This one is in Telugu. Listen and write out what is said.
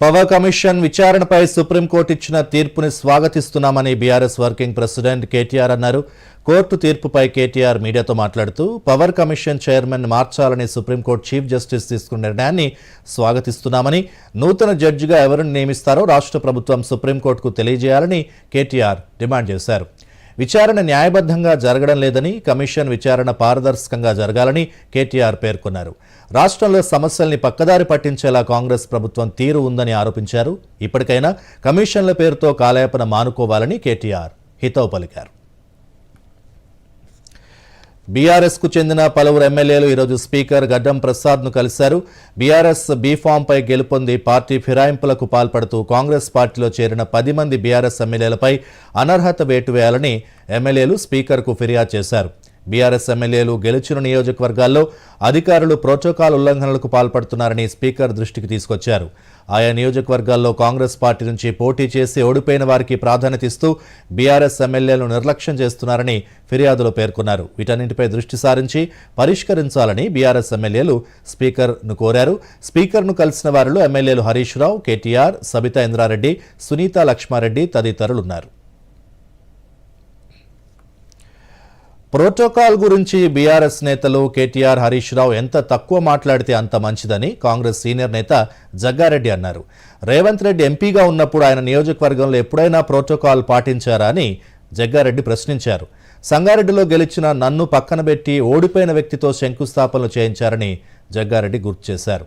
పవర్ కమిషన్ విచారణపై సుప్రీంకోర్టు ఇచ్చిన తీర్పుని స్వాగతిస్తున్నామని బీఆర్ఎస్ వర్కింగ్ ప్రెసిడెంట్ కేటీఆర్ అన్నారు. కోర్టు తీర్పుపై కేటీఆర్ మీడియాతో మాట్లాడుతూ పవర్ కమిషన్ చైర్మన్ మార్చాలని సుప్రీంకోర్టు చీఫ్ జస్టిస్ తీసుకున్న నిర్ణయాన్ని స్వాగతిస్తున్నామని నూతన జడ్జిగా ఎవరిని నియమిస్తారో రాష్ట్ర ప్రభుత్వం సుప్రీంకోర్టుకు తెలియజేయాలని కేటీఆర్ డిమాండ్ చేశారు. విచారణ న్యాయబద్ధంగా జరగడం లేదని కమిషన్ విచారణ పారదర్శకంగా జరగాలని కేటీఆర్ పేర్కొన్నారు. రాష్ట్రంలో సమస్యల్ని పక్కదారి పట్టించేలా కాంగ్రెస్ ప్రభుత్వం తీరు ఉందని ఆరోపించారు. ఇప్పటికైనా కమిషన్ల పేరుతో కాలయాపన మానుకోవాలని కేటీఆర్ హితవు పలికారు. బీఆర్ఎస్కు చెందిన పలువురు ఎమ్మెల్యేలు ఈరోజు స్పీకర్ గడ్డం ప్రసాద్ను కలిశారు. బీఆర్ఎస్ బీఫామ్పై గెలుపొంది పార్టీ ఫిరాయింపులకు పాల్పడుతూ కాంగ్రెస్ పార్టీలో చేరిన పది మంది బీఆర్ఎస్ ఎమ్మెల్యేలపై అనర్హత వేటు వేయాలని ఎమ్మెల్యేలు స్పీకర్కు ఫిర్యాదు చేశారు. బీఆర్ఎస్ ఎమ్మెల్యేలు గెలిచిన నియోజకవర్గాల్లో అధికారులు ప్రోటోకాల్ ఉల్లంఘనలకు పాల్పడుతున్నారని స్పీకర్ దృష్టికి తీసుకొచ్చారు. ఆయా నియోజకవర్గాల్లో కాంగ్రెస్ పార్టీ నుంచి పోటీ చేసి ఓడిపోయిన వారికి ప్రాధాన్యత ఇస్తూ బీఆర్ఎస్ ఎమ్మెల్యేలు నిర్లక్ష్యం చేస్తున్నారని ఫిర్యాదులో పేర్కొన్నారు. వీటన్నింటిపై దృష్టి సారించి పరిష్కరించాలని బీఆర్ఎస్ ఎమ్మెల్యేలు స్పీకర్ను కోరారు. స్పీకర్ను కలిసిన వారిలో ఎమ్మెల్యేలు హరీష్ రావు కేటీఆర్ సబితా ఇంద్రారెడ్డి సునీత లక్ష్మారెడ్డి తదితరులున్నారు. ప్రోటోకాల్ గురించి బీఆర్ఎస్ నేతలు కేటీఆర్ హరీష్ రావు ఎంత తక్కువ మాట్లాడితే అంత మంచిదని కాంగ్రెస్ సీనియర్ నేత జగ్గారెడ్డి అన్నారు. రేవంత్ రెడ్డి ఎంపీగా ఉన్నప్పుడు ఆయన నియోజకవర్గంలో ఎప్పుడైనా ప్రోటోకాల్ పాటించారా అని జగ్గారెడ్డి ప్రశ్నించారు. సంగారెడ్డిలో గెలిచిన నన్ను పక్కన పెట్టి ఓడిపోయిన వ్యక్తితో శంకుస్థాపనలు చేయించారని జగ్గారెడ్డి గుర్తు చేశారు.